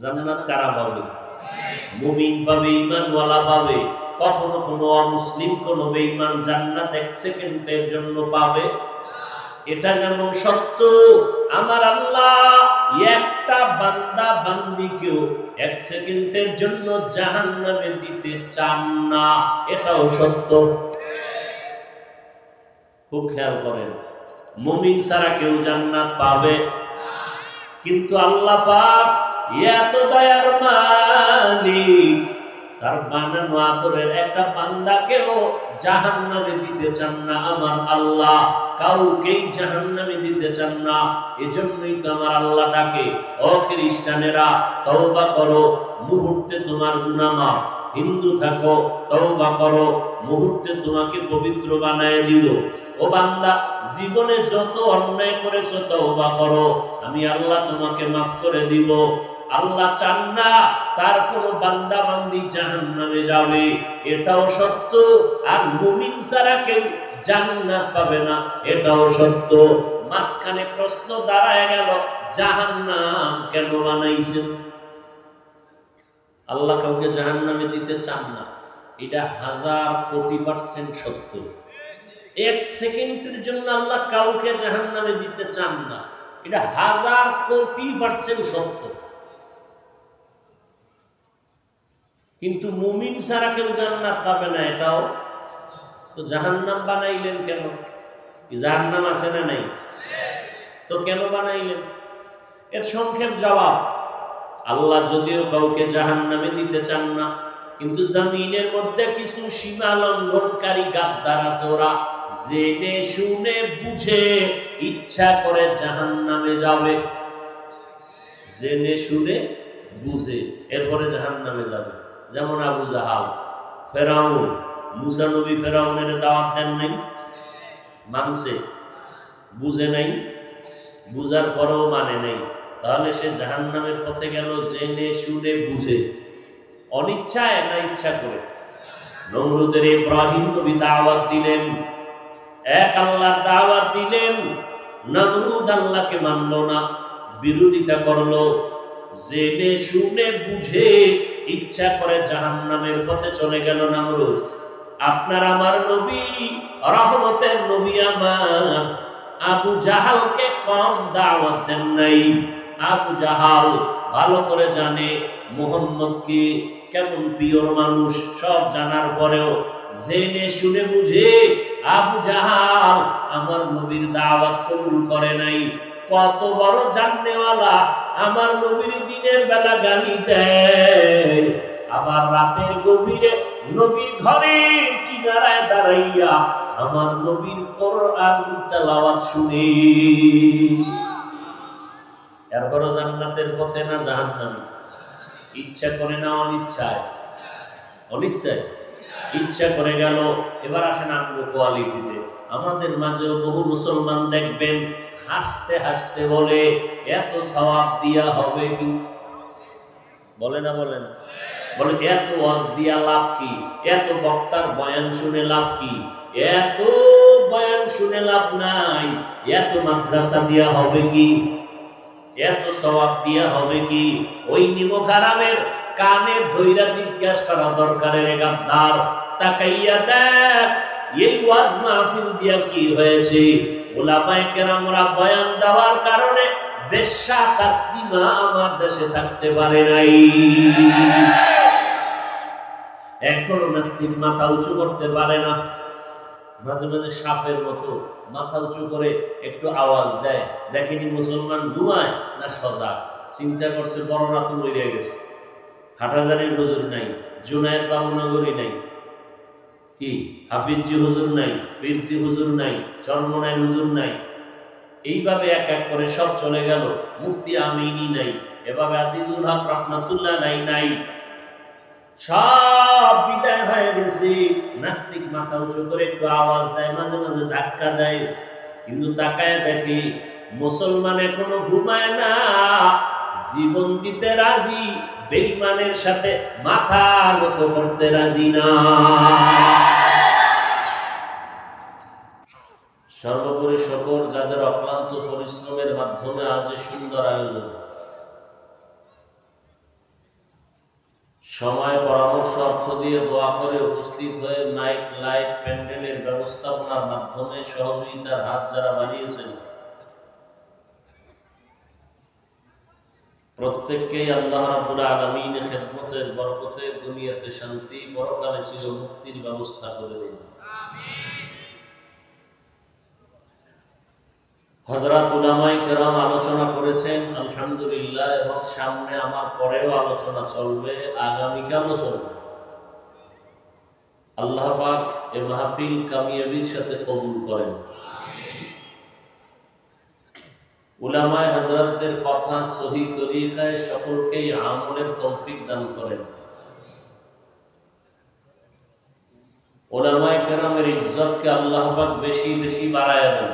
জান্নাত কারা পাবে? মুমিন পাবে ইমানওয়ালা পাবে। কখনো কোনো অমুসলিম, কোনো বেঈমান জান্নাত এক সেকেন্ডের জন্য পাবে। এটা যেমন সত্য, আমার আল্লাহ একটা বান্দা বান্দিকেও এক সেকেন্ডের জন্য জাহান্নামে দিতে চান না। এটাও সত্য। খুব খেয়াল করেন, মুমিন ছাড়া কেউ জান্নাত পাবে। কিন্তু আল্লাহ পাক এত দয়ার মালিক। তার বানানো আদরের একটা বান্দাকেও জাহান্নামে দিতে চান না আমার আল্লাহ। কাউকেই জাহান্নামে দিতে চান না। এজন্যই তো আমার আল্লাহ ডাকে, ও খ্রিস্টানেরা, তওবা করো, মুহূর্তে তোমার গুনামা হিন্দু থাকো, তওবা করো, মুহূর্তে তোমাকে পবিত্র বানায় দিব। ও বান্দা, জীবনে যত অন্যায় করেছ তওবা করো। আমি আল্লাহ তোমাকে মাফ করে দিব। আল্লাহ চান না তার কোনো বান্দা বান্দি জাহান্নামে যাবে। এটাও সত্য। আর মুমিন ছাড়া কেউ জান্নাত পাবে না। এটাও সত্য। মাঝখানে প্রশ্ন দাঁড়ায় গেল, জাহান্নাম কেন বানাইছেন? আল্লাহ কাউকে জাহান্নামে দিতে চান না। এটা হাজার কোটি পার্সেন্ট সত্য। এক সেকেন্ডের জন্য আল্লাহ কাউকে জাহান্নামে দিতে চান না। এটা হাজার কোটি পার্সেন্ট সত্য। কিন্তু মুমিন ছাড়া কেউ জান্নাত পাবে না এটাও। তো জাহান্নাম বানাইলেন কেন? জাহান্নাম আছে না নাই? তো কেন বানাইলেন? এর সংক্ষেপ জবাব, আল্লাহ যদিও কাউকে জাহান্নামে দিতে চান না, কিন্তু জমিনের মধ্যে কিছু সীমা লঙ্ঘনকারী গাদ্দার আছে ওরা। জেনে শুনে বুঝে ইচ্ছা করে জাহান্নামে যাবে। জেনে শুনে বুঝে এরপরে জাহান্নামে যাবে। যেমন আবু জাহাল, ফেরাউন, মুসা নবী ফেরাউনের দাওয়াত দেন নাই? মানছে? বুঝে নাই? বুঝার পরেও মানে নাই। তাহলে সে জাহান্নামের পথে গেল, জেনে শুনে বুঝে। অনিচ্ছায় না ইচ্ছা করে? নমরুদের ইব্রাহিম নবী দাওয়াত দিলেন। এক আল্লাহর দাওয়াত দিলেন। নমরুদ আল্লাহকে মানল না, বিরোধিতা করল। জেনে শুনে বুঝে ইচ্ছা করে জাহান্নামের পথে চলে গেল নামরুদ। আপনার আমার নবী, রহমতের নবী আমার। আবু জাহালকে কম দাওয়াত দেন নাই। আবু জাহাল ভালো করে জানে মোহাম্মদ কি কেমন পিওর মানুষ, সব জানার পরেও জেনে শুনে বুঝে আবু জাহাল আমার নবীর দাওয়াত কবুল করে নাই। কত বড় জাননেওয়ালা আমার নবীর দিনের বেলা গালি দেয়। আবার রাতের গভীরে নবীর ঘরের কিনারায় দাঁড়াইয়া আমার নবীর কোরআন তেলাওয়াত শুনে। এরপরও জান্নাতের পথে না জাহান্নামে? ইচ্ছা করে না অনিচ্ছায়? অনিচ্ছায়? ইচ্ছা করে গেল, এবার আসেন আমরা কোয়ালিটিতে আমাদের মাঝেও বহু মুসলমান দেখবেন হাসতে হাসতে বলে, এত সওয়াব দিয়া হবে কি? বলে না বলে না। বলে, এত ওয়াজ দিয়া লাভ কি? এত বক্তার বয়ান শুনে লাভ কি? এত বয়ান শুনে লাভ নাই? এত মাদ্রাসা দিয়া হবে কি? এত সওয়াব দিয়া হবে কি? ওই নিমখারামের কানে ধৈরা জিজ্ঞাসা করা দরকারের গাদ্দার, তাকাইয়া দেখ, এই ওয়াজ মাহফিল দিয়া কি হয়েছে? ওলামায়ে কেরামরা বয়ান দেওয়ার কারণে বেশ্যা তাসলিমা আমার দেশে থাকতে পারে নাই। এখনও নাস্তিক মাথা উঁচু করতে পারে না। মাঝে মাঝে সাপের মতো মাথা উঁচু করে একটু আওয়াজ দেয়। দেখেনি মুসলমান ঘুমায় না সজা চিন্তা করছে বড় রাত মরে গেছে। হাটাজারির হুজুর নাই, জুনায়েদ বাবুনগরী নাই। কি? হাফিজি হুজুর নাই পীরজি হুজুর নাই চরমনায় হুজুর নাই। এইভাবে এক এক করে সব চলে গেল। মুফতি আমিনী নাই, এভাবে আজিজুল হক রহমাতুল্লাহ নাই নাই। সব বিদায় হয়ে গেছে। নাস্তিক মাথা উঁচু করে একটু আওয়াজ দেয়, মাঝে মাঝে ধাক্কা দেয়। কিন্তু তাকায় দেখি, মুসলমান এখনও ঘুমায় না। জীবন দিতে রাজি, বেইমানের সাথে মাথা নত করতে রাজি না। সর্বোপরি সকল যাদের অক্লান্ত পরিশ্রমের মাধ্যমে আজ সুন্দর আয়োজন। সময়, পরামর্শ, অর্থ দিয়ে দোয়া করে উপস্থিত হয়ে মাইক লাইট প্যান্ডেলের ব্যবস্থাপনার মাধ্যমে সহযোগিতার হাত যারা বাড়িয়েছেন প্রত্যেককেই আল্লাহ রাব্বুল আলামিন খেদমতের বরকতে, দুনিয়াতে শান্তি, পরকালে চির মুক্তির ব্যবস্থা করে দিন। হজরত উলামাই কেরাম আলোচনা করেছেন, আলহামদুলিল্লাহ, এবং সামনে আমার পরেও আলোচনা চলবে, আগামীকালও চলবে। আল্লাহ পাক এ মাহফিল কামিয়াবির সাথে কবুল করেন। উলামায় হজরতদের কথা সহি তরিকায় সকলকেই আমলের তৌফিক দান করেন। ওলামায় কেরামের ইজ্জতকে আল্লাহ পাক বেশি বেশি বাড়ায় দেন।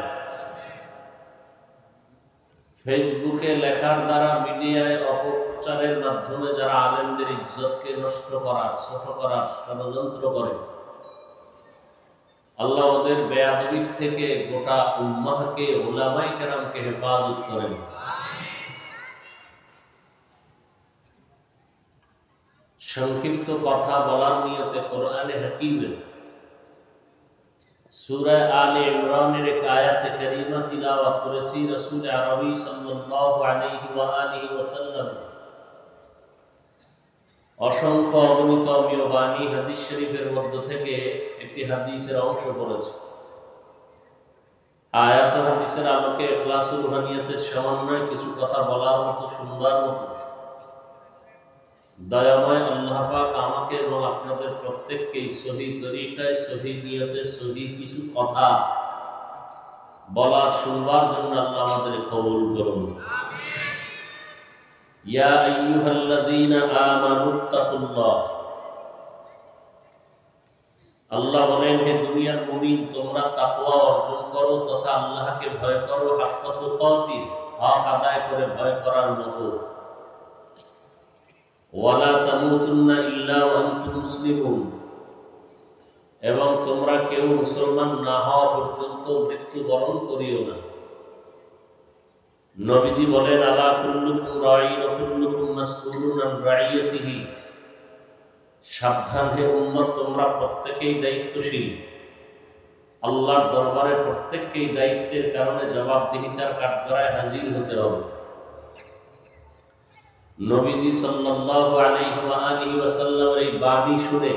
ফেসবুকে লেখার দ্বারা মিডিয়ায় অপপ্রচারের মাধ্যমে যারা আলেমদের ইজ্জতকে নষ্ট করার, ছোট করার ষড়যন্ত্র করে আল্লাহ ওদের বেয়াদবির থেকে গোটা উম্মাহকে ওলামাই কেরামকে হেফাজত করেন। সংক্ষিপ্ত কথা বলার নিয়তে কোরআনে হাকিমের সূরা আলে ইমরানের এক আয়াতে কারিমা তিলাওয়াত করেছি, রাসূল আরবি সাল্লাল্লাহু আলাইহি ওয়া আলিহি ওয়াসাল্লাম। অসংখ্য অগণিত অমীয় বাণী হাদিস শরীফের মধ্য থেকে একটি হাদিসের অংশ পড়েছে। আয়াত হাদিসের আলোকে ইখলাসুল রুহানিয়াতের সমন্বয়ে কিছু কথা বলার মতো, শুনবার মতো। দয়াময় আল্লাহ পাক আমাকে এবং আপনাদের প্রত্যেককেই সহি তরিকায়, সহি নিয়তে, সহি কিছু কথা বলার, শুনবার জন্য আল্লাহ আমাদের কবুল করুন। আল্লাহ বলেন, হে দুনিয়ার মুমিন, তোমরা তাকওয়া অর্জন করো তথা আল্লাহকে ভয় করো। হক আদায় করে ভয় করার মতো। ওয়ালা তামুতুন্না ইল্লা ওয়া আনতুম মুসলিমুন। এবং তোমরা কেউ মুসলমান না হওয়া পর্যন্ত মৃত্যুবরণ করিও না। নবীজি বলেন, আলা কুল্লুকুম ওয়া কুল্লুকুম মাসউলুন আন রাইয়াতিহি। সাবধান হে উম্মত, তোমরা প্রত্যেকেই দায়িত্বশীল। আল্লাহর দরবারে প্রত্যেককেই দায়িত্বের কারণে জবাবদিহিতার কাঠগড়ায় হাজির হতে হবে। নবীজি সাল্লাল্লাহু আলাইহি ওয়া আলিহি ওয়াসাল্লামের এই বাণী শুনে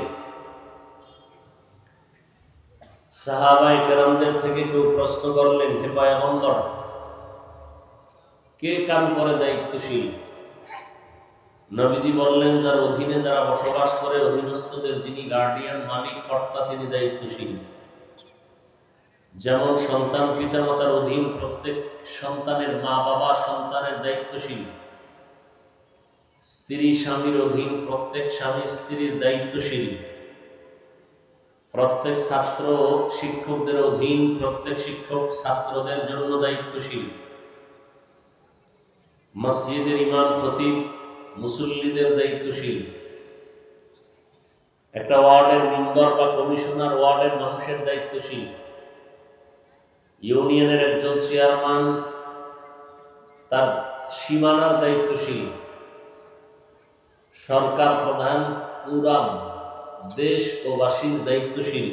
সাহাবায়ে কেরামদের থেকে কেউ প্রশ্ন করলেন, হে পয়গম্বর কে কার উপরে দায়িত্বশীল? নবীজি বললেন, যার অধীনে যারা বসবাস করে, অধীনস্থদের যিনি গার্ডিয়ান মালিক, কর্তা, তিনি দায়িত্বশীল। যেমন সন্তান পিতামাতার অধীন প্রত্যেক সন্তানের মা বাবা সন্তানের দায়িত্বশীল। স্ত্রী স্বামীর অধীন প্রত্যেক স্বামী স্ত্রীর দায়িত্বশীল। প্রত্যেক ছাত্র শিক্ষকদের অধীন প্রত্যেক শিক্ষক ছাত্রদের জন্য দায়িত্বশীল। মসজিদের ইমাম খতিব মুসল্লিদের দায়িত্বশীল। একটা ওয়ার্ডের মেম্বার বা কমিশনার ওয়ার্ডের মানুষের দায়িত্বশীল। ইউনিয়নের একজন চেয়ারম্যান, তার সীমানার দায়িত্বশীল। সরকার প্রধান পুরা দেশ ও বাসীর দায়িত্বশীল।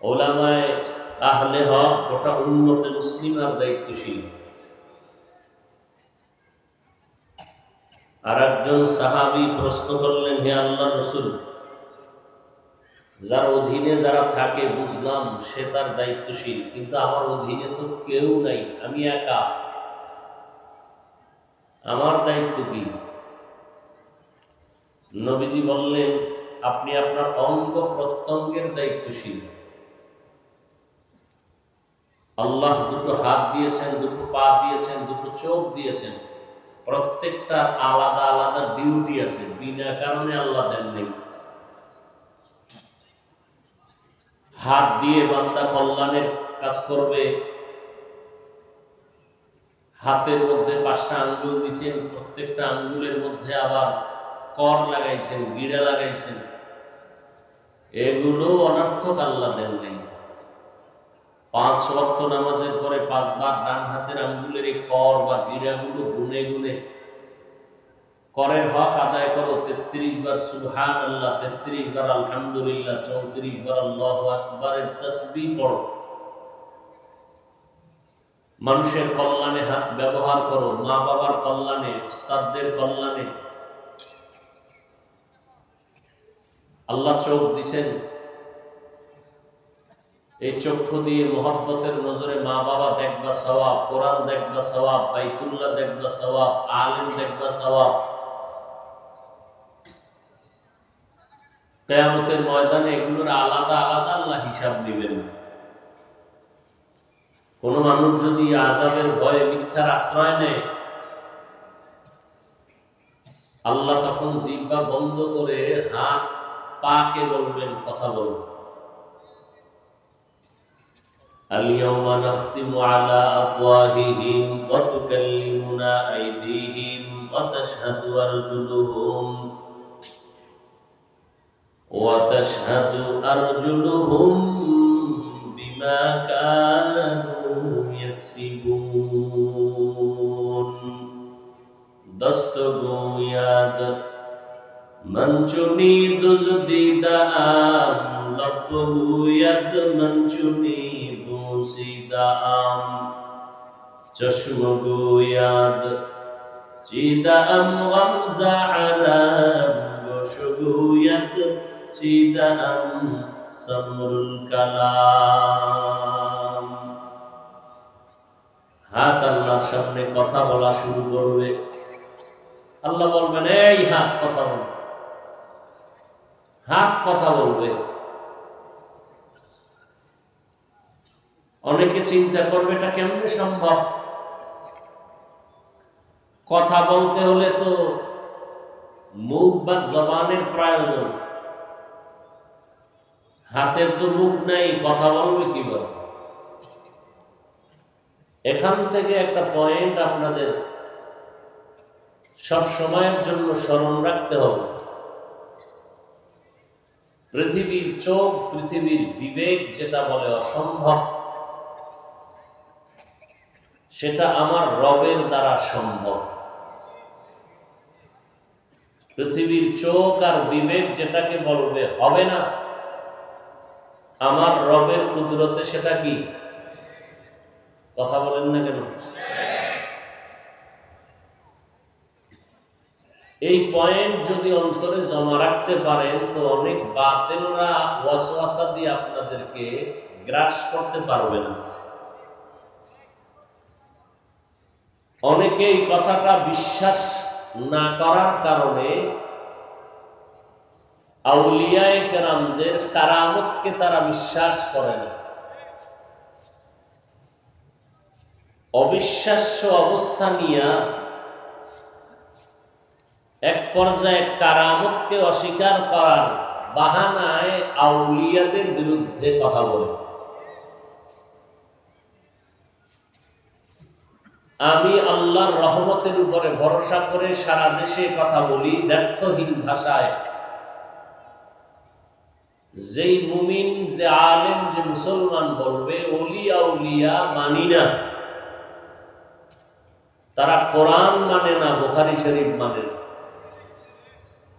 ওলামায় আহলে হক গোটা উন্নত মুসলিমার দায়িত্বশীল। আর একজন সাহাবি প্রশ্ন করলেন, হে আল্লাহ রসুল, যার অধীনে যারা থাকে, বুঝলাম সে তার দায়িত্বশীল, কিন্তু আমার অধীনে তো কেউ নাই, আমি একা। আমার দায়িত্ব কি? নবীজি বললেন, আপনি আপনার অঙ্গ প্রত্যঙ্গের দায়িত্বশীল। আল্লাহ দুটো হাত দিয়েছেন, দুটো পা দিয়েছেন, দুটো চোখ দিয়েছেন। প্রত্যেকটার আলাদা আলাদা ডিউটি আছে। বিনা কারণে আল্লাহ দেন নেই। হাত দিয়ে বান্দা কল্যাণের কাজ করবে। হাতের মধ্যে পাঁচটা আঙ্গুল দিয়েছেন প্রত্যেকটা আঙ্গুলের মধ্যে আবার কর লাগাইছেন, গিড়া লাগাইছেন। এগুলো অনর্থক আল্লাহ দেন নেই। পাঁচ ওয়াক্ত নামাজের পরে পাঁচবার ডান হাতের আঙ্গুলের এই কর বা গিরাগুলো গুনে গুনে করের হক আদায় করো। তেত্রিশ বার সুবহান আল্লাহ তেত্রিশ বার আলহামদুলিল্লাহ, চৌত্রিশ বার আল্লাহ আকবরের তসবি পড়ো। মানুষের কল্যাণে হাত ব্যবহার করো মা বাবার কল্যাণে, উস্তাদদের কল্যাণে। আল্লাহ চোখ দিছেন এই চক্ষু দিয়ে মোহব্বতের নজরে মা বাবা দেখবা সওয়াব, কোরআন দেখবা সওয়াব, বাইতুল্লাহ দেখবা সওয়াব, আলিম দেখবা সওয়াব। কেয়ামতের ময়দানে এগুলোর আলাদা আলাদা আল্লাহ হিসাব দিবেন। কোন মানুষ যদি আজাবের ভয়ে মিথ্যার আশ্রয় নেয়, আল্লাহ তখন জিব্বা বন্ধ করে হাত পাকে বলবেন, কথা বলবেন। اليوم نختم على أفواههم وتكلمنا أيديهم وتشهد أرجلهم وتشهد أرجلهم بما كانوا يكسبون دستگو یاد منچنی دزدیدام لبگو یاد منچنی দুসিদাম চশমগুয়াদ চিদাম গোশগুয়াদ চিদাম সমরুল কালাম হাত আল্লাহর সামনে কথা বলা শুরু করবে। আল্লাহ বলবেন, এই হাত, কথা বল। হাত, কথা বলবে। অনেকে চিন্তা করবে, এটা কেমনে সম্ভব? কথা বলতে হলে তো মুখ বা জবানের প্রয়োজন। হাতের তো মুখ নাই, কথা বলবে কীভাবে? এখান থেকে একটা পয়েন্ট আপনাদের সব সময়ের জন্য স্মরণ রাখতে হবে। পৃথিবীর চোখ, পৃথিবীর বিবেক যেটা বলে অসম্ভব। সেটা আমার রবের দ্বারা সম্ভব। পৃথিবীর চোখ আর বিবেক যেটাকে বলবে হবে না, আমার রবের কুদরতে সেটা কি? কথা বলেন না কেন? এই পয়েন্ট যদি অন্তরে জমা রাখতে পারেন, তো অনেক বাতেলরা ওয়াসওয়াসা দিয়ে আপনাদেরকে গ্রাস করতে পারবে না। অনেকে এই কথাটা বিশ্বাস না করার কারণে আউলিয়ায় কেরামদের কারামতকে তারা বিশ্বাস করে না। অবিশ্বাস্য অবস্থা নিয়ে এক পর্যায়ে কারামতকে অস্বীকার করার বাহানায় আউলিয়াদের বিরুদ্ধে কথা বলে। আমি আল্লাহর রহমতের উপরে ভরসা করে সারা দেশে কথা বলি ব্যর্থহীন ভাষায়। যেই মুমিন, যে আলেম, যে মুসলমান বলবে, অলিয়া উলিয়া মানি না। তারা কোরআন মানে না, বুখারি শরীফ মানে না।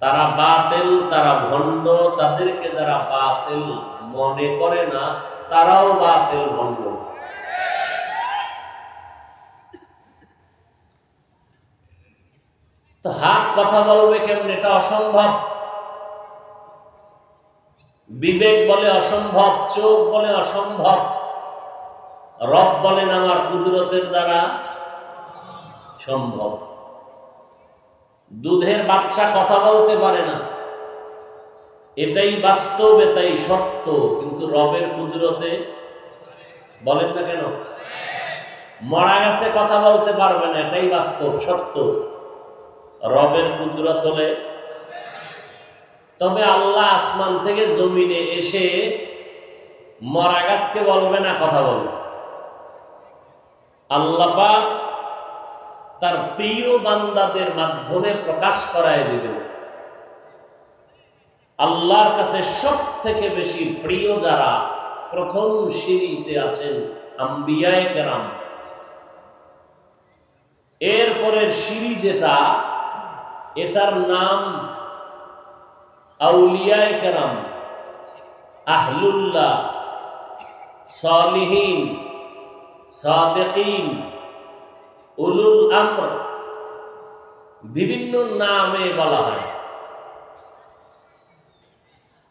তারা বাতেল, তারা ভণ্ড, তাদেরকে যারা বাতেল মনে করে না, তারাও বাতেল, ভণ্ড। তো হাত কথা বলবে কেমন? এটা অসম্ভব। বিবেক বলে অসম্ভব, চোখ বলে অসম্ভব, রব বলেন আমার কুদরতের দ্বারা সম্ভব। দুধের বাচ্চা কথা বলতে পারে না। এটাই বাস্তব, এটাই সত্য, কিন্তু রবের কুদরতে বলেন না কেন? মরা গেছে কথা বলতে পারবে না, এটাই বাস্তব, সত্য। রবের কুদরত হলে। তবে আল্লাহ আসমান থেকে জমিনে এসে মরা গাছকে বলবে, না, কথা বলবে আল্লাপা তার প্রিয় বান্দাদের মাধ্যমে প্রকাশ করায় দিবেন। আল্লাহর কাছে সব থেকে বেশি প্রিয় যারা প্রথম সিঁড়িতে আছেন আম্বিয়ায় কেরাম। এরপরের সিঁড়ি যেটা এটার নাম আউলিয়ায় কেরাম, আহলুল্লাহ, সালিহীন, সাদেকিন, উলুল আমর, বিভিন্ন নামে বলা হয়।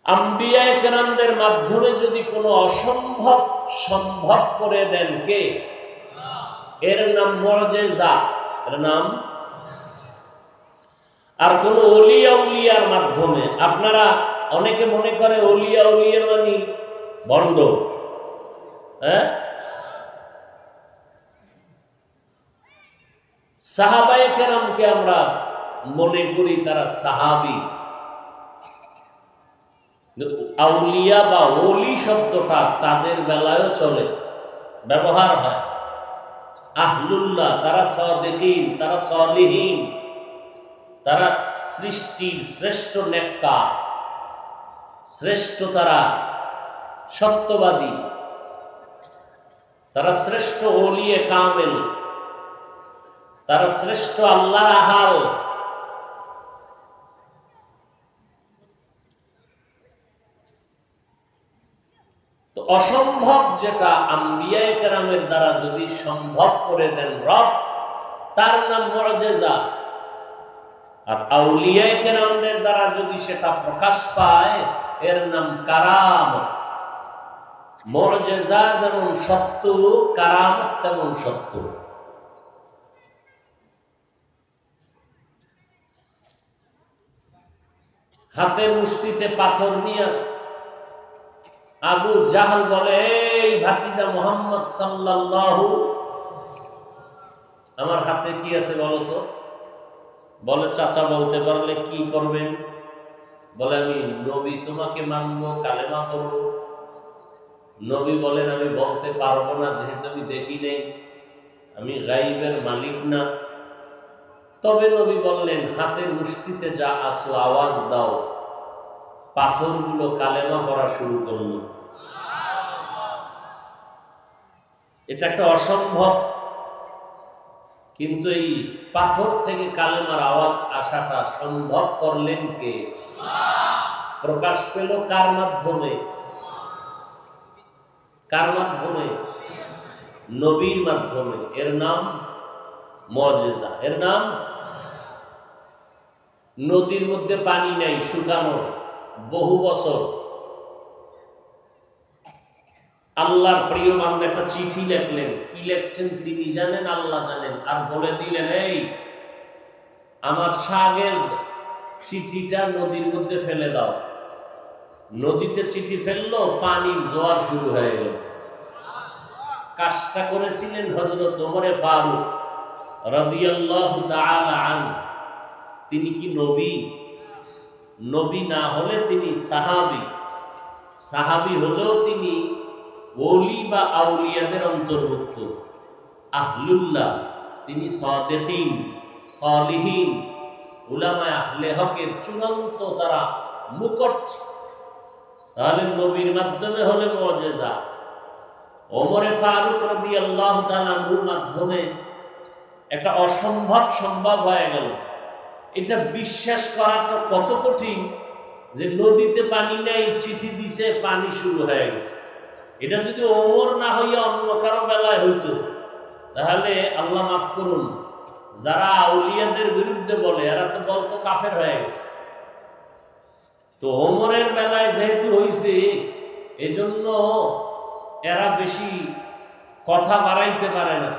আম্বিয়ায় কেরামদের মাধ্যমে যদি কোনো অসম্ভব সম্ভব করে দেন কে? এর নাম মজেজা এর নাম আর কোন অলিয়া উলিয়ার মাধ্যমে, আপনারা অনেকে মনে করে অলিয়া উলিয়া মানে বন্ড। হ্যাঁ? সাহাবায়ে কেরামকে আমরা মনে করি তারা সাহাবি। আউলিয়া বা ওলি শব্দটা তাদের বেলায়ও চলে, ব্যবহার হয়। আহলুল্লাহ, তারা সদেকিন, তারা সলিহীন। তারা সৃষ্টির শ্রেষ্ঠ নেকা শ্রেষ্ঠ তারা সত্যবাদী, তারা শ্রেষ্ঠ ওলিয়ে কামেল, তারা শ্রেষ্ঠ আল্লাহর আহাল। তো অসম্ভব যেটা আম্বিয়ায় কেরামের দ্বারা যদি সম্ভব করে দেন রব, তার নাম মজেজা আর আউলিয়ায় কেরামদের দ্বারা যদি সেটা প্রকাশ পায়, এর নাম কারামত। মজেজা যেমন সত্য, কারামত তেমন সত্য। হাতের মুষ্টিতে পাথর নিয়ে আবু জাহাল বলে, এই ভাতিজা মোহাম্মদ সাল্লাল্লাহু আমার হাতে কি আছে বলো তো? বলে, চাচা, বলতে পারলে কি করবেন? বলে, আমি নবী, তোমাকে মানবো, কালেমা করব নবী বলেন, আমি বলতে পারব না, যেহেতু আমি দেখি নেই। আমি গাইবের মালিক না। তবে নবী বললেন, হাতের মুষ্টিতে যা আসো আওয়াজ দাও। পাথরগুলো কালেমা পড়া শুরু করল। এটা একটা অসম্ভব কিন্তু এই পাথর থেকে কালেমার আওয়াজ আসাটা সম্ভব করলেন কে? প্রকাশ পেল কার মাধ্যমে? কার মাধ্যমে? নবীর মাধ্যমে। এর নাম মজেজা। এর নাম নদীর মধ্যে পানি নাই, শুকানো। বহু বছর আল্লাহর প্রিয় বান্ধব একটা চিঠি লেখলেন। কি লেখছেন তিনি জানেন, আল্লাহ জানেন। আর বলে দিলেন, এই, আমার সাগের চিঠিটা নদীর মধ্যে ফেলে দাও। নদীতে চিঠি ফেলল, পানির জোয়ার শুরু হয়ে গেল। কাজটা করেছিলেন হজরত ওমরে ফারুক রাদিয়াল্লাহু তাআলা আন তিনি কি নবী? নবী না হলে তিনি সাহাবি। সাহাবি হলেও তিনি ওলি বা আউলিয়াদের অন্তর্ভুক্ত। আহলুল্লাহ, তিনি সদেকিন, সলিহীন। উলামায় আহলে হকের চূড়ান্ত তারা মুকট। তাহলে নবীর মাধ্যমে হলে মজেজা। ওমরে ফারুক রদি আল্লাহ তালুর মাধ্যমে একটা অসম্ভব সম্ভব হয়ে গেল। এটা বিশ্বাস করা তো কত কঠিন যে নদীতে পানি নেই, চিঠি দিছে, পানি শুরু হয়ে গেছে। এটা যদি ওমর না হইয়া অন্য কারও বেলায় হইতো, তাহলে আল্লাহ মাফ করুন। যারা আউলিয়াদের বিরুদ্ধে বলে, এরা তো বলতো কাফের হয়ে গেছে। তো ওমরের বেলায় যেহেতু হইছে, এজন্য এরা বেশি কথা বাড়াইতে পারে না।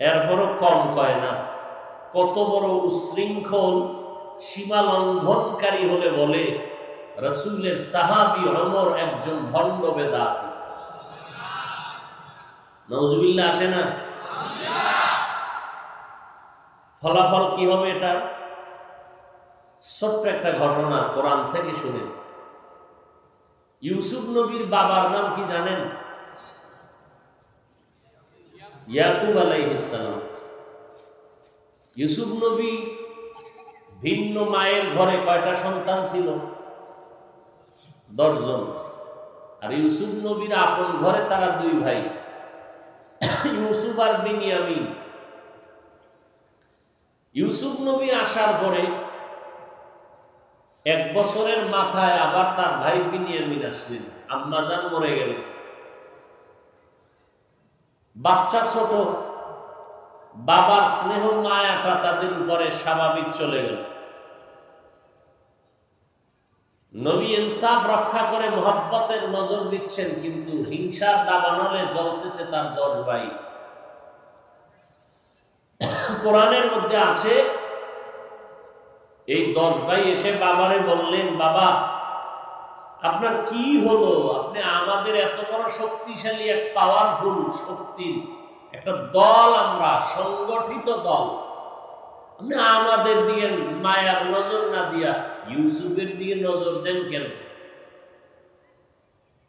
এরপরও কম কয় না। কত বড় উশৃঙ্খল সীমা লঙ্ঘনকারী হলে বলে রসুলের সাহাবি অমর একজন ভণ্ড বেদাত। নজবিল্লা আসে না? ফলাফল কি হবে এটা? ছোট্ট একটা ঘটনা কোরআন থেকে শুনে। ইউসুফ নবীর বাবার নাম কি জানেন? ইয়াকুব আলাইহিসালাম ইউসুফ নবী ভিন্ন মায়ের ঘরে কয়টা সন্তান ছিল? দশজন। আর ইউসুফ নবীর আপন ঘরে তারা দুই ভাই। ইউসুফ আর বিনিয়ামিন। ইউসুফ নবী আসার পরে এক বছরের মাথায় আবার তার ভাই বিনিয়ামিন আসলেন। আম্মাজান মরে গেল। বাচ্চা ছোট। বাবার স্নেহ মায়াটা তাদের উপরে স্বাভাবিক চলে গেল। নবী ইনসাফ রক্ষা করে মোহাব্বতের নজর দিচ্ছেন, কিন্তু হিংসার দাবানলে জ্বলতেছে তার দশ ভাই। কোরআনের মধ্যে আছে, এই দশ ভাই এসে বাবারে বললেন, বাবা, আপনার কি হলো? আপনি আমাদের এত বড় শক্তিশালী এক পাওয়ারফুল শক্তির একটা দল আমরা, সংগঠিত দল। আপনি আমাদের দিয়ে মায়ার নজর না দিয়া ইউসুফের দিয়ে নজর দেন কেন?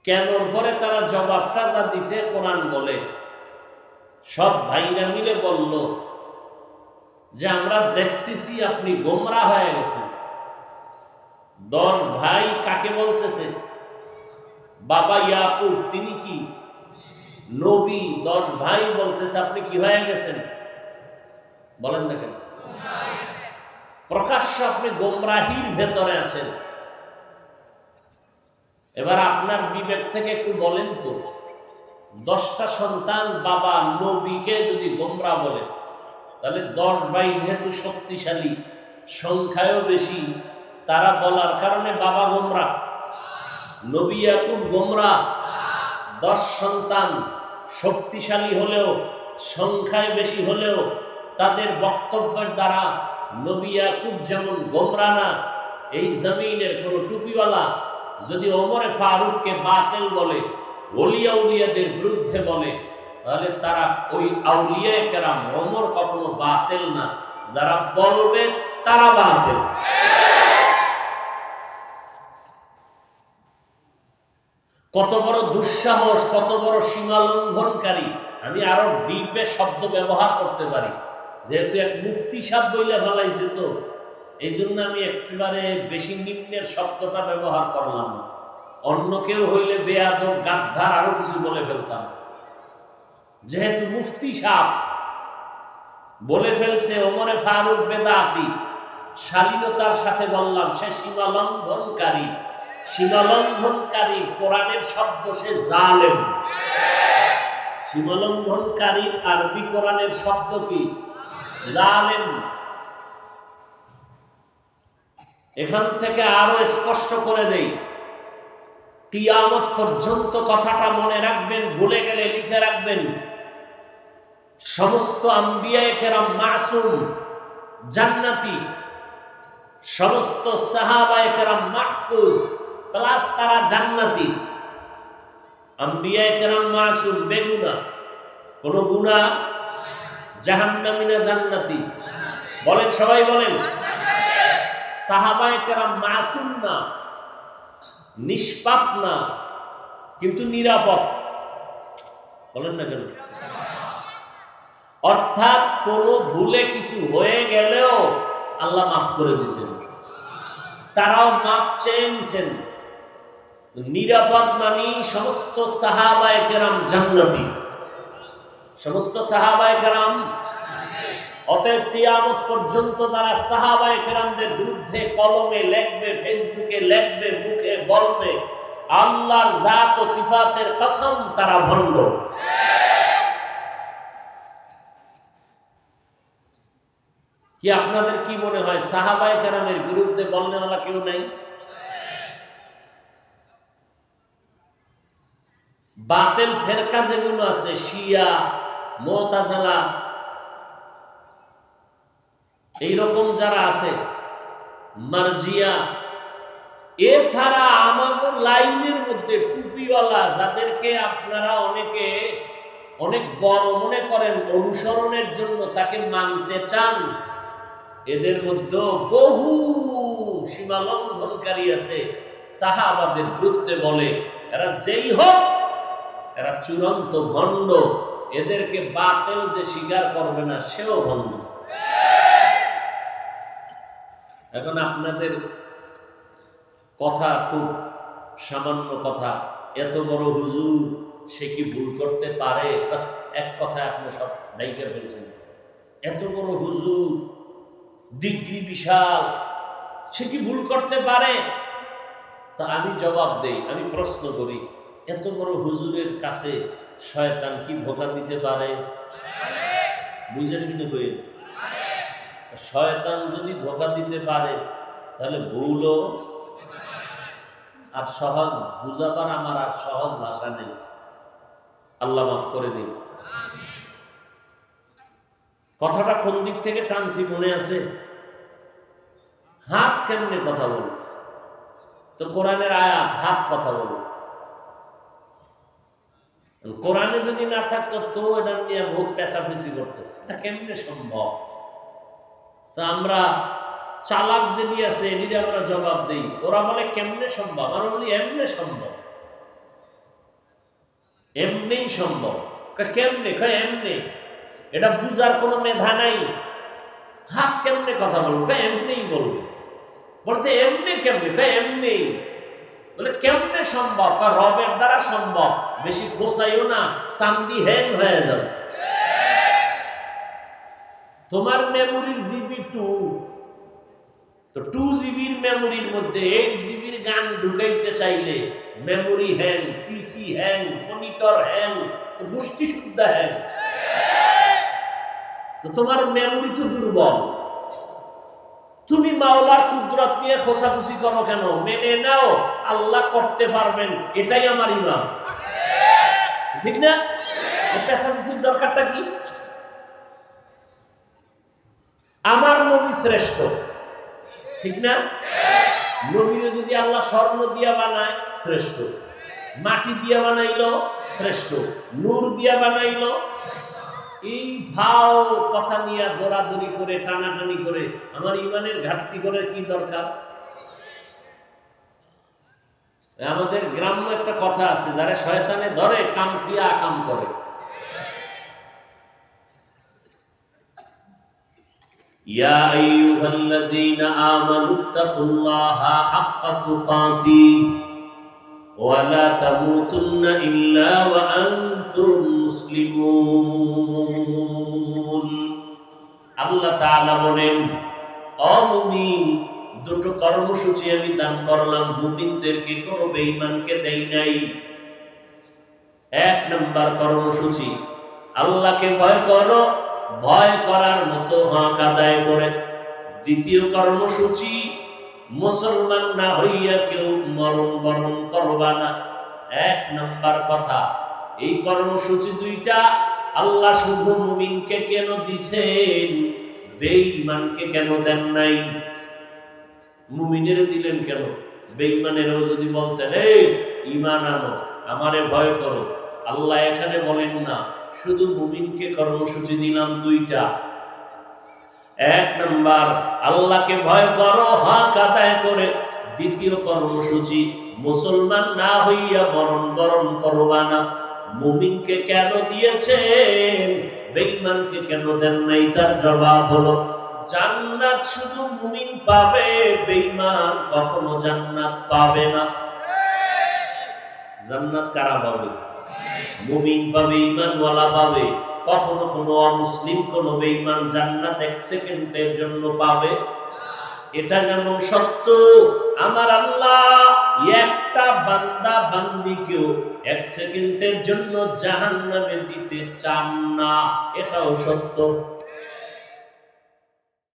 কেন পরে তারা জবাবটা যা দিছে কোরআন বলে। সব ভাইরা মিলে বলল, যে আমরা দেখতেছি আপনি গোমরা হয়ে গেছেন। দশ ভাই কাকে বলতেছে? বাবা ইয়াকুব, তিনি কি? নবী, দশ ভাই বলতেছে, আপনি কি হয়ে গেছেন? বলেন না কেন? প্রকাশ্য আপনি গোমরাহির ভেতরে আছেন। এবার আপনার বিবেক থেকে একটু বলেন তো, দশটা সন্তান বাবা নবীকে যদি গোমরা বলে, তাহলে দশ ভাই যেহেতু শক্তিশালী, সংখ্যায়ও বেশি, তারা বলার কারণে বাবা গোমরা। নবী এখন গোমরা। দশ সন্তান শক্তিশালী হলেও, সংখ্যায় বেশি হলেও তাদের বক্তব্যের দ্বারা নবী ইয়াকুব যেমন গোমরানা, এই জমিনের কোনো টুপিওয়ালা যদি ওমরে ফারুককে বাতেল বলে ওলিয়া উলিয়াদের বিরুদ্ধে বলে, তাহলে তারা ওই আউলিয়া কেরাম ওমর কখনো বাতেল না। যারা বলবে তারা বাতেল। কত বড় দুঃসাহস, কত বড় সীমা লঙ্ঘনকারী আমি আরও ডিপে শব্দ ব্যবহার করতে পারি। যেহেতু এক মুক্তি সাপ বইলে ভালাইছে তো এই জন্য আমি একেবারে বেশি নিম্নের শব্দটা ব্যবহার করলাম না। অন্য কেউ হইলে বেয়াদব গাদ্ধার আরও কিছু বলে ফেলতাম। যেহেতু মুফতি সাপ বলে ফেলছে, ওমরে ফারুক বেদাতি, শালীনতার সাথে বললাম, সে সীমা লঙ্ঘনকারী সীমা লঙ্ঘনকারী কোরআনের শব্দ সে জালেম। সীমা লঙ্ঘনকারীর আরবি কোরআনের শব্দ কি? জালেম। এখান থেকে আরও স্পষ্ট করে দেই। কিয়ামত পর্যন্ত কথাটা মনে রাখবেন, ভুলে গেলে লিখে রাখবেন। সমস্ত আম্বিয়ায় মাসুম, জান্নাতি। সমস্ত সাহাবায় মাহফুজ, প্লাস তারা জান্নাতি। আম্বিয়ায় কেরাম মাসুম, বেগুনা। কোন গুণা জাহান্নামিনা জান্নাতি। বলেন, সবাই বলেন। সাহাবায় কেরাম মাসুম না, নিষ্পাপ না, কিন্তু নিরাপদ। বলেন না কেন? অর্থাৎ কোন ভুলে কিছু হয়ে গেলেও আল্লাহ মাফ করে দিছেন। তারাও মাপ চেয়ে নিছেন। নিরাপদ মানি সমস্ত সাহাবায় কেরাম জান্নাতি। সমস্ত সাহাবায় কেরাম, অতএব তিয়ামত পর্যন্ত যারা সাহাবায় কেরামদের বিরুদ্ধে কলমে লেখবে ফেসবুকে লেখবে মুখে বলবে আল্লাহর জাত ও সিফাতের কসম তারা ভণ্ড। কি আপনাদের কি মনে হয়, সাহাবায় কেরামের বিরুদ্ধে বলনেওয়ালা কেউ নেই? বাতেল ফেরকা যেগুলো আছে, শিয়া মোতাজালা এইরকম যারা আছে, মার্জিয়া, এছাড়া আমাদের লাইনের মধ্যে টুপিওয়ালা, যাদেরকে আপনারা অনেকে অনেক বড় মনে করেন, অনুসরণের জন্য তাকে মানতে চান, এদের মধ্যে বহু সীমা লঙ্ঘনকারী আছে, সাহাবাদের বিরুদ্ধে বলে, এরা যেই হোক, এরা চূড়ান্ত ভণ্ড। এদেরকে বাতেল যে স্বীকার করবে না, সেও ভণ্ড এখন আপনাদের কথা খুব সামান্য কথা, এত বড় হুজুর, সে কি ভুল করতে পারে? এক কথায় আপনি সব ডাইকা ফেলছেন এত বড় হুজুর, ডিগ্রি বিশাল, সে কি ভুল করতে পারে? তা আমি জবাব দেই, আমি প্রশ্ন করি, এত বড় হুজুরের কাছে শয়তান কি ধোকা দিতে পারে? বুঝে শুনে কই? শয়তান যদি ধোকা দিতে পারে, তাহলে ভুলও আর সহজ বুঝাবার আমার আর সহজ ভাষা নেই। আল্লাহ মাফ করে দিন। কথাটা কোন দিক থেকে টানছি মনে আছে? হাত কেমনে কথা বল তো কোরআনের আয়াত, হাত কথা বল কোরআনে যদি না থাকতো তো এটা নিয়ে বহুত পেঁচাপেচি করতো। এটা কেমনে সম্ভব? তা আমরা চালাক যে নিয়ে আছে এটির আমরা জবাব দিই। ওরা বলে, কেমনে সম্ভব? আমরা বলি এমনে সম্ভব। এমনিই সম্ভব। কেমনে? কয়, এমনি। এটা বুঝার কোনো মেধা নাই। হাত কেমনে কথা বলব? কয়, এমনিই বলব। বলতে, এমনি কেমনে? এমনি বলে, কেমনে সম্ভব? রবের দ্বারা সম্ভব। বেশি গোসাইও না চান্দি হ্যাং হয়ে যাবে। তোমার মেমোরির জিবি টু তো টু জিবির মেমোরির মধ্যে এইট জিবির গান ঢুকাইতে চাইলে memory hang PC hang monitor hang তো গোষ্ঠী শুদ্ধ হ্যাং তো তোমার মেমোরি তো দুর্বল। তুমি মাওলার কুদরত নিয়ে খোসাখুসি করো কেন? মেনে নাও, আল্লাহ করতে পারবেন, এটাই আমার ইমান। ঠিক না? পেশাপিসির দরকারটা কি? আমার নবী শ্রেষ্ঠ। ঠিক না? নবীরে যদি আল্লাহ স্বর্ণ দিয়া বানায়, শ্রেষ্ঠ। মাটি দিয়া বানাইল, শ্রেষ্ঠ। নূর দিয়া বানাইল। এই ভাও কথা নিয়ে দৌড়াদৌড়ি করে, টানাটানি করে, আমার ইমানের ঘাটতি করে কি দরকার? আমাদের গ্রাম্য একটা কথা আছে, যারা শয়তানে ধরে, কামঠিয়া কাম করে। ইয়া আইয়ুহাল্লাযীনা আমানু তাকুল্লাহা হাক্কা তুকাতি ওয়া লা তামুতুন্না ইল্লা ওয়া আনতুম মুসলিমুন। আল্লাহ তাআলা বলেন, অ মুমিন দুটো কর্মসূচি আমি দান করলাম মুমিনদেরকে কোনো বেঈমানকে দেই নাই। এক নম্বর কর্মসূচি, আল্লাহকে ভয় করো, ভয় করার মতো হক আদায় করে। দ্বিতীয় কর্মসূচি, মুসলমান না হইয়া কেউ মরণ বরণ করবা না। এক নাম্বার কথা, এই কর্মসূচি দুইটা, আল্লাহ শুধু মুমিনকে কেন দিছেন, বেঈমানকে কেন দেন নাই? মুমিনের দিলেন কেন? বেঈমানেরও যদি বলতেন, এই ইমান আনো, আমারে ভয় করো। আল্লাহ এখানে বলেন না, শুধু মুমিনকে কর্মসূচি দিলাম দুইটা। এক নাম্বার, আল্লাহকে ভয় করো, হক আদায় করে। দ্বিতীয় কর্মসূচি, মুসলমান না হইয়া বরণ বরণ করবা না। মুমিনকে কেন দিয়েছেন? বেঈমানকে কেন দেন নাই? তার জবাব হলো জান্নাত শুধু মুমিন পাবে, বেঈমান কখনো জান্নাত পাবে না। জান্নাত কারা পাবে? মুমিন পাবে ইমানওয়ালা পাবে। কখনো কোনো অমুসলিম, কোনো বেঈমান জান্নাত এক সেকেন্ডের জন্য পাবে। এটা যেমন সত্য, আমার আল্লাহ একটা বান্দা বান্দিকেও এক সেকেন্ডের জন্য জাহান্নামে দিতে চান না, এটাও সত্য।